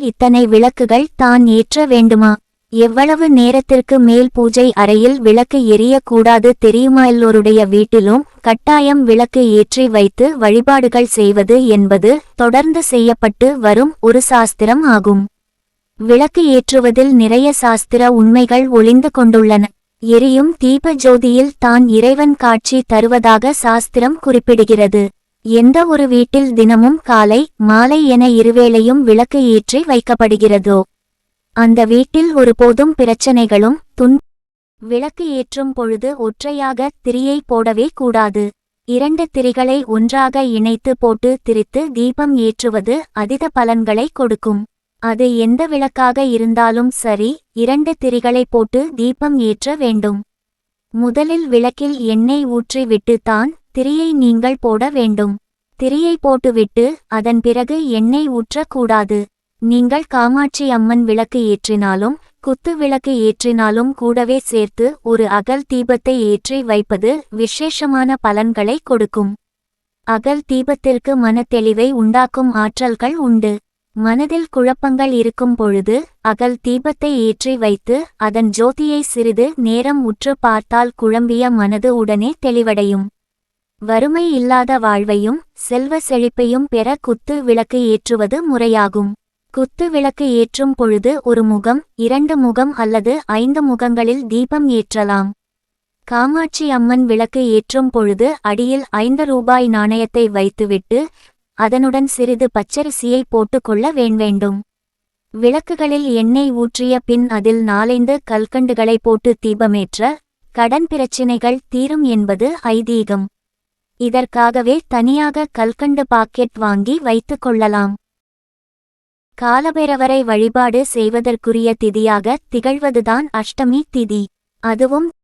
இத்தனை விளக்குகள் தான் ஏற்ற வேண்டுமா? எவ்வளவு நேரத்திற்கு மேல் பூஜை அறையில் விளக்கு எரியக்கூடாது தெரியுமா? எல்லோருடைய வீட்டிலும் கட்டாயம் விளக்கு ஏற்றி வைத்து வழிபாடுகள் செய்வது என்பது தொடர்ந்து செய்யப்பட்டு வரும் ஒரு சாஸ்திரம் ஆகும். விளக்கு ஏற்றுவதில் நிறைய சாஸ்திர உண்மைகள் ஒளிந்து கொண்டுள்ளன. எரியும் தீப ஜோதியில் தான் இறைவன் காட்சி தருவதாக சாஸ்திரம் குறிப்பிடுகிறது. எந்த ஒரு வீட்டில் தினமும் காலை மாலை என இருவேளையும் விளக்கு ஏற்றி வைக்கப்படுகிறதோ அந்த வீட்டில் ஒருபோதும் பிரச்சனைகளும் துன் விளக்கு ஏற்றும் பொழுது ஒற்றையாக திரியை போடவே கூடாது. இரண்டு திரிகளை ஒன்றாக இணைத்து போட்டு திரித்து தீபம் ஏற்றுவது அதிக பலன்களை கொடுக்கும். அது எந்த விளக்காக இருந்தாலும் சரி இரண்டு திரிகளை போட்டு தீபம் ஏற்ற வேண்டும். முதலில் விளக்கில் எண்ணெய் ஊற்றி தான் திரியை நீங்கள் போட வேண்டும். திரியை போட்டுவிட்டு அதன் பிறகு எண்ணெய் ஊற்றக்கூடாது. நீங்கள் காமாட்சி அம்மன் விளக்கு ஏற்றினாலும் குத்து விளக்கு ஏற்றினாலும் கூடவே சேர்த்து ஒரு அகல் தீபத்தை ஏற்றி வைப்பது விசேஷமான பலன்களை கொடுக்கும். அகல் தீபத்திற்கு மனத்தெளிவை உண்டாக்கும் ஆற்றல்கள் உண்டு. மனதில் குழப்பங்கள் இருக்கும் பொழுது அகல் தீபத்தை ஏற்றி வைத்து அதன் ஜோதியை சிறிது நேரம் உற்று பார்த்தால் குழம்பிய மனது உடனே தெளிவடையும். வறுமை இல்லாத வாழ்வையும் செல்வ செழிப்பையும் பெற குத்து விளக்கு ஏற்றுவது முறையாகும். குத்து விளக்கு ஏற்றும் பொழுது ஒரு முகம் இரண்டு முகம் அல்லது ஐந்து முகங்களில் தீபம் ஏற்றலாம். காமாட்சி அம்மன் விளக்கு ஏற்றும் பொழுது அடியில் ஐந்து ரூபாய் நாணயத்தை வைத்துவிட்டு அதனுடன் சிறிது பச்சரிசியை போட்டுக்கொள்ள வேண்வேண்டும் விளக்குகளில் எண்ணெய் ஊற்றிய பின் அதில் நாலைந்து கல்கண்டுகளை போட்டு தீபமேற்ற கடன் பிரச்சினைகள் தீரும் என்பது ஐதீகம். இதற்காகவே தனியாக கல்கண்டு பாக்கெட் வாங்கி வைத்துக் கொள்ளலாம். காலபைரவரை வழிபாடு செய்வதற்குரிய திதியாக திகழ்வதுதான் அஷ்டமி திதி. அதுவும்